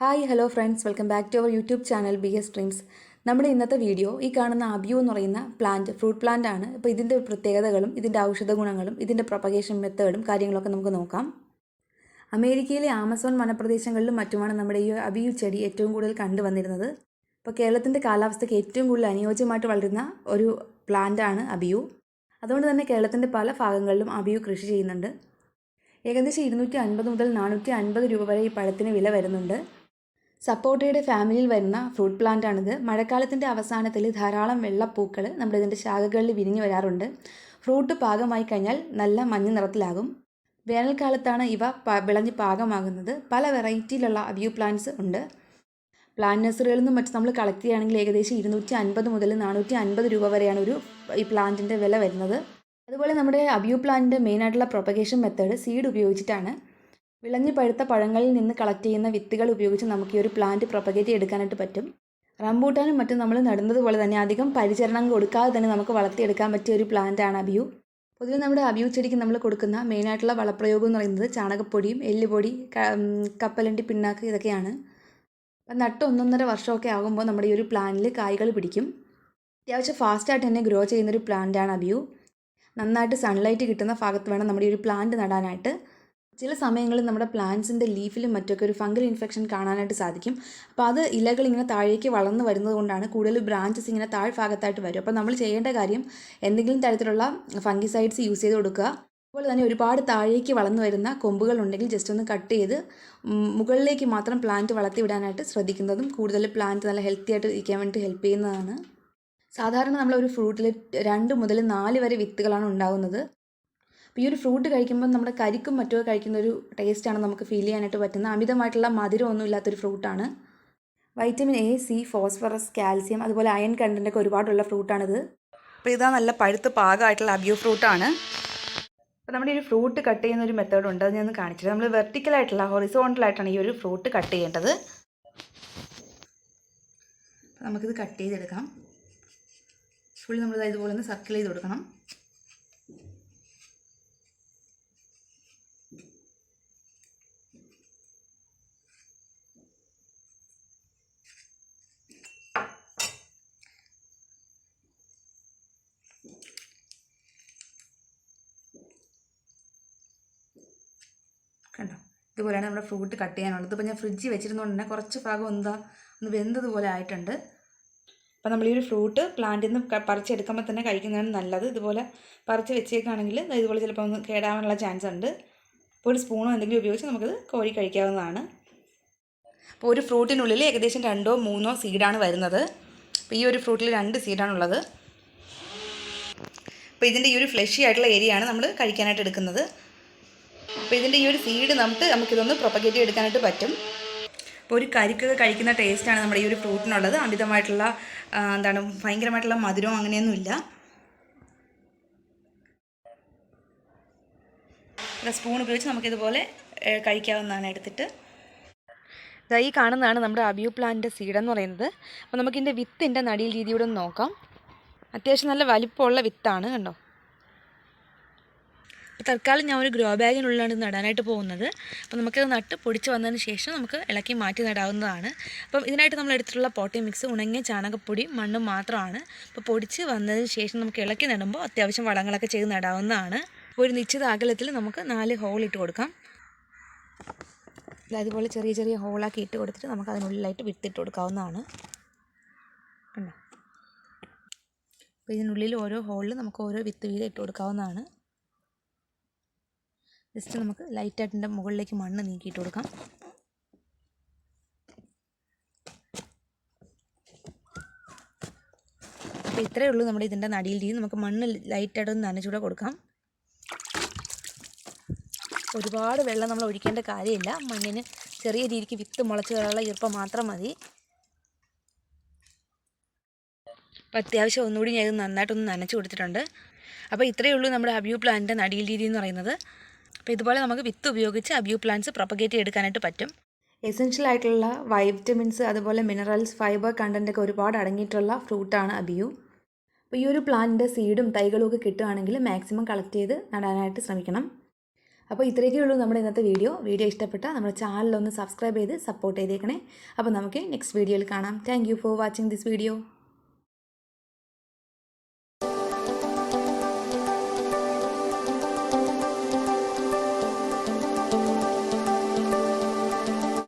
Hi hello friends welcome back to our YouTube channel B S dreams നമ്മുടെ ഇന്നത്തെ video ഈ കാണുന്ന അബ്യൂ എന്ന് പറയുന്ന പ്ലാന്റ് ഫ്രൂട്ട് പ്ലാന്റ് ആണ്. അപ്പോൾ ഇതിന്റെ പ്രത്യേകതകളും ഇതിന്റെ ഔഷധ ഗുണങ്ങളും ഇതിന്റെ പ്രൊപ്പഗേഷൻ മെത്തേഡും കാര്യങ്ങളൊക്കെ നമുക്ക് നോക്കാം. അമേരിക്കയിലെ ആമസോൺ വനപ്രദേശങ്ങളിലും മറ്റുമാണ് നമ്മുടെ ഈ അബിയു ചെടി ഏറ്റവും കൂടുതൽ കണ്ടുവന്നിരുന്നത് അപ്പോൾ കേരളത്തിന്റെ കാലാവസ്ഥയ്ക്ക് ഏറ്റവും കൂടുതൽ അനുയോജ്യമായിട്ട് വളരുന്ന ഒരു പ്ലാന്റ് ആണ് അബിയു അതുകൊണ്ട് തന്നെ കേരളത്തിന്റെ പല ഭാഗങ്ങളിലും അബിയു കൃഷി ചെയ്യുന്നുണ്ട്. ഏകദേശം ഇരുന്നൂറ്റി അൻപത് മുതൽ നാനൂറ്റി അൻപത് രൂപ വരെ ഈ പഴത്തിന് വില വരുന്നുണ്ട്. സപ്പോട്ടയുടെ ഫാമിലിയിൽ വരുന്ന ഫ്രൂട്ട് പ്ലാന്റ് ആണിത് മഴക്കാലത്തിന്റെ അവസാനത്തിൽ ധാരാളം വെള്ളപ്പൂക്കൾ നമ്മുടെ ഇതിന്റെ ശാഖകളിൽ വിരിഞ്ഞു വരാറുണ്ട്. ഫ്രൂട്ട് പാകമായി കഴിഞ്ഞാൽ നല്ല മഞ്ഞ നിറത്തിലാകും. വേനൽക്കാലത്താണ് ഇവ വിളഞ്ഞ് പാകമാകുന്നത്. പല വെറൈറ്റിയിലുള്ള അവ്യൂ പ്ലാന്റ്സ് ഉണ്ട്. പ്ലാന്റ് നഴ്സറികളിൽ നിന്നും മറ്റും നമ്മൾ കളക്ട് ചെയ്യുകയാണെങ്കിൽ ഏകദേശം ഇരുന്നൂറ്റി അൻപത് മുതൽ നാനൂറ്റി അൻപത് രൂപ വരെയാണ് ഒരു ഈ പ്ലാന്റിന്റെ വില വരുന്നത്. അതുപോലെ നമ്മുടെ അബ്യൂ പ്ലാന്റിന്റെ മെയിനായിട്ടുള്ള പ്രൊപ്പഗേഷൻ മെത്തേഡ് സീഡ് ഉപയോഗിച്ചിട്ടാണ്. വിളഞ്ഞു പഴുത്ത പഴങ്ങളിൽ നിന്ന് കളക്ട് ചെയ്യുന്ന വിത്തുകൾ ഉപയോഗിച്ച് നമുക്ക് ഈ ഒരു പ്ലാന്റ് പ്രൊപ്പഗേറ്റ് എടുക്കാനായിട്ട് പറ്റും. റംബൂട്ടാനും മറ്റും നമ്മൾ നടുന്നതുപോലെ തന്നെ അധികം പരിചരണം കൊടുക്കാതെ തന്നെ നമുക്ക് വളർത്തിയെടുക്കാൻ പറ്റിയ ഒരു പ്ലാന്റാണ് അബിയു. പൊതുവെ നമ്മുടെ അബിയു ചെടിക്ക് നമ്മൾ കൊടുക്കുന്ന മെയിനായിട്ടുള്ള വളപ്രയോഗം എന്ന് പറയുന്നത് ചാണകപ്പൊടിയും എല്ലുപൊടി കപ്പലണ്ടി പിണ്ണാക്ക് ഇതൊക്കെയാണ്. അപ്പം നട്ട് ഒന്നൊന്നര വർഷമൊക്കെ ആകുമ്പോൾ നമ്മുടെ ഈ ഒരു പ്ലാന്റിൽ കായ്കൾ പിടിക്കും. അത്യാവശ്യം ഫാസ്റ്റായിട്ട് തന്നെ ഗ്രോ ചെയ്യുന്നൊരു പ്ലാന്റാണ് അബിയു. നന്നായിട്ട് സൺലൈറ്റ് കിട്ടുന്ന ഭാഗത്ത് വേണം നമ്മുടെ ഈ ഒരു പ്ലാന്റ് നടാനായിട്ട്. ചില സമയങ്ങളിൽ നമ്മുടെ പ്ലാന്റ്സിന്റെ ലീഫിലും മറ്റൊക്കെ ഒരു ഫംഗൽ ഇൻഫെക്ഷൻ കാണാനായിട്ട് സാധിക്കും. അപ്പോൾ അത് ഇലകൾ ഇങ്ങനെ താഴേക്ക് വളർന്നു വരുന്നത് കൊണ്ടാണ് കൂടുതൽ ബ്രാഞ്ചസ് ഇങ്ങനെ താഴ്ഭാഗത്തായിട്ട് വരും. അപ്പോൾ നമ്മൾ ചെയ്യേണ്ട കാര്യം എന്തെങ്കിലും തരത്തിലുള്ള ഫംഗിസൈഡ്സ് യൂസ് ചെയ്ത് കൊടുക്കുക. അതുപോലെ തന്നെ ഒരുപാട് താഴേക്ക് വളർന്നു വരുന്ന കൊമ്പുകൾ ഉണ്ടെങ്കിൽ ജസ്റ്റ് ഒന്ന് കട്ട് ചെയ്ത് മുകളിലേക്ക് മാത്രം പ്ലാന്റ് വളർത്തി വിടാനായിട്ട് ശ്രദ്ധിക്കുന്നതും കൂടുതൽ പ്ലാന്റ് നല്ല ഹെൽത്തി ആയിട്ട് ഇരിക്കാൻ വേണ്ടി ഹെൽപ്പ് ചെയ്യുന്നതാണ്. സാധാരണ നമ്മൾ ഒരു ഫ്രൂട്ടിൽ രണ്ട് മുതൽ നാല് വരെ വിത്തുകളാണ് ഉണ്ടാകുന്നത് അപ്പോൾ ഈ ഒരു ഫ്രൂട്ട് കഴിക്കുമ്പോൾ നമ്മുടെ കരിക്കും മറ്റോ കഴിക്കുന്ന ഒരു ടേസ്റ്റാണ് നമുക്ക് ഫീൽ ചെയ്യാനായിട്ട് പറ്റുന്നത്. അമിതമായിട്ടുള്ള മധുരമൊന്നും ഇല്ലാത്തൊരു ഫ്രൂട്ടാണ് vitamin A C phosphorus calcium അതുപോലെ അയൺ കണ്ടന്റൊക്കെ ഒരുപാടുള്ള ഫ്രൂട്ടാണിത് അപ്പോൾ ഇതാ നല്ല പഴുത്ത് പാകമായിട്ടുള്ള അബ്യൂ ഫ്രൂട്ടാണ് അപ്പോൾ നമ്മുടെ ഈ ഫ്രൂട്ട് കട്ട് ചെയ്യുന്ന ഒരു മെത്തേഡ് ഉണ്ട്. അത് ഞാൻ കാണിച്ചിട്ട് നമ്മൾ വെർട്ടിക്കലായിട്ടുള്ള ഹൊറിസോണ്ടലായിട്ടാണ് ഈ ഒരു ഫ്രൂട്ട് കട്ട് ചെയ്യേണ്ടത്. നമുക്കിത് കട്ട് ചെയ്തെടുക്കാം. ഫുൾ നമ്മളിത് ഇതുപോലെ ഒന്ന് സർക്കിൾ ചെയ്ത് കൊടുക്കണം. കണ്ടോ? ഇതുപോലെയാണ് നമ്മുടെ ഫ്രൂട്ട് കട്ട് ചെയ്യാനുള്ളത്. ഇപ്പോൾ ഞാൻ ഫ്രിഡ്ജിൽ വെച്ചിരുന്നതുകൊണ്ട് തന്നെ കുറച്ച് ഭാഗം എന്താ ഒന്ന് വെന്തതുപോലെ ആയിട്ടുണ്ട്. അപ്പോൾ നമ്മൾ ഈ ഒരു ഫ്രൂട്ട് പ്ലാന്റിൽ നിന്ന് പറിച്ചെടുക്കുമ്പോൾ തന്നെ കഴിക്കുന്നതാണ് നല്ലത്. ഇതുപോലെ പറിച്ച് വെച്ചേക്കാണെങ്കിൽ ഇതുപോലെ ചിലപ്പോൾ ഒന്ന് കേടാവാനുള്ള ചാൻസ് ഉണ്ട്. അപ്പോൾ ഒരു സ്പൂണോ എന്തെങ്കിലും ഉപയോഗിച്ച് നമുക്കത് കോരി കഴിക്കാവുന്നതാണ്. അപ്പോൾ ഒരു ഫ്രൂട്ടിനുള്ളിൽ ഏകദേശം രണ്ടോ മൂന്നോ സീഡാണ് വരുന്നത്. അപ്പോൾ ഈ ഒരു ഫ്രൂട്ടിൽ രണ്ട് സീഡാണുള്ളത് അപ്പോൾ ഇതിന്റെ ഈ ഒരു ഫ്ലഷി ആയിട്ടുള്ള ഏരിയയാണ് നമ്മൾ കഴിക്കാനായിട്ട് എടുക്കുന്നത്. അപ്പോൾ ഇതിന്റെ ഈ ഒരു സീഡ് നമുക്ക് നമുക്കിതൊന്ന് പ്രൊപ്പഗേറ്റ് എടുക്കാനായിട്ട് പറ്റും. അപ്പോൾ ഒരു കരിക്കൊക്കെ കഴിക്കുന്ന ടേസ്റ്റാണ് നമ്മുടെ ഈ ഒരു ഫ്രൂട്ടിനുള്ളത് അമിതമായിട്ടുള്ള എന്താണ് ഭയങ്കരമായിട്ടുള്ള മധുരവും അങ്ങനെയൊന്നുമില്ല. സ്പൂൺ ഉപയോഗിച്ച് നമുക്കിതുപോലെ കഴിക്കാവുന്നതാണ് എടുത്തിട്ട്. ഇതാ ഈ കാണുന്നതാണ് നമ്മുടെ അബ്യൂ പ്ലാന്റിന്റെ സീഡെന്ന് പറയുന്നത്. അപ്പോൾ നമുക്കിതിന്റെ വിത്തിന്റെ നടിയിൽ രീതിയോടെ ഒന്ന് നോക്കാം. അത്യാവശ്യം നല്ല വലിപ്പമുള്ള വിത്താണ് കണ്ടോ? തൽക്കാലം ഞാൻ ഒരു ഗ്രോ ബാഗിനുള്ളിലാണ് നടാനായിട്ട് പോകുന്നത്. അപ്പോൾ നമുക്കത് നട്ട് പൊടിച്ച് വന്നതിന് ശേഷം നമുക്ക് ഇളക്കി മാറ്റി നടാവുന്നതാണ്. അപ്പം ഇതിനായിട്ട് നമ്മൾ എടുത്തിട്ടുള്ള പോട്ടി മിക്സ് ഉണങ്ങിയ ചാണകപ്പൊടി മണ്ണും മാത്രമാണ്. അപ്പോൾ പൊടിച്ച് വന്നതിന് ശേഷം നമുക്ക് ഇളക്കി നടുമ്പോൾ അത്യാവശ്യം വളങ്ങളൊക്കെ ചെയ്ത് നടാവുന്നതാണ്. ഒരു നിശ്ചിത അകലത്തിൽ നമുക്ക് നാല് ഹോൾ ഇട്ട് കൊടുക്കാം. അതുപോലെ ചെറിയ ചെറിയ ഹോളാക്കി ഇട്ട് കൊടുത്തിട്ട് നമുക്ക് അതിനുള്ളിലായിട്ട് വിത്തിട്ട് കൊടുക്കാവുന്നതാണ്. കണ്ടോ? അപ്പോൾ ഇതിനുള്ളിൽ ഓരോ ഹോളിൽ നമുക്ക് ഓരോ വിത്ത് വീതം ഇട്ട് കൊടുക്കാവുന്നതാണ്. ജസ്റ്റ് നമുക്ക് ലൈറ്റായിട്ടിന്റെ മുകളിലേക്ക് മണ്ണ് നീക്കിയിട്ട് കൊടുക്കാം. അപ്പോൾ ഇത്രയേ ഉള്ളൂ നമ്മുടെ ഇതിന്റെ നടിയിൽ രീതി നമുക്ക് മണ്ണ് ലൈറ്റായിട്ടൊന്ന് നനച്ചുകൂടെ കൊടുക്കാം. ഒരുപാട് വെള്ളം നമ്മൾ ഒഴിക്കേണ്ട കാര്യമില്ല. മണ്ണിന് ചെറിയ രീതിക്ക് വിത്ത് മുളച്ച് വരാനുള്ള ഈർപ്പം മാത്രം മതി. അപ്പോൾ അത്യാവശ്യം ഒന്നുകൂടി ഞാൻ ഇത് നന്നായിട്ടൊന്ന് നനച്ച് കൊടുത്തിട്ടുണ്ട്. അപ്പോൾ ഇത്രയേ ഉള്ളൂ നമ്മുടെ അബ്യൂ പ്ലാന്റിന്റെ നടിയിൽ രീതി എന്ന് പറയുന്നത്. അപ്പോൾ ഇതുപോലെ നമുക്ക് വിത്ത് ഉപയോഗിച്ച് അബ്യൂ പ്ലാന്റ്സ് പ്രൊപ്പഗേറ്റ് എടുക്കാനായിട്ട് പറ്റും. എസെൻഷ്യൽ ആയിട്ടുള്ള വൈറ്റമിൻസ് അതുപോലെ മിനറൽസ് ഫൈബർ കണ്ടന്റ് ഒക്കെ ഒരുപാട് അടങ്ങിയിട്ടുള്ള ഫ്രൂട്ടാണ് അബിയു അപ്പോൾ ഈ ഒരു പ്ലാന്റിന്റെ സീഡും തൈകളും ഒക്കെ കിട്ടുകയാണെങ്കിൽ മാക്സിമം കളക്ട് ചെയ്ത് നടാനായിട്ട് ശ്രമിക്കണം. അപ്പോൾ ഇത്രയൊക്കെ ഉള്ളൂ നമ്മുടെ ഇന്നത്തെ വീഡിയോ വീഡിയോ ഇഷ്ടപ്പെട്ടാൽ നമ്മുടെ ചാനലൊന്ന് സബ്സ്ക്രൈബ് ചെയ്ത് സപ്പോർട്ട് ചെയ്തേക്കണേ. അപ്പോൾ നമുക്ക് നെക്സ്റ്റ് വീഡിയോയിൽ കാണാം. Thank for watching this video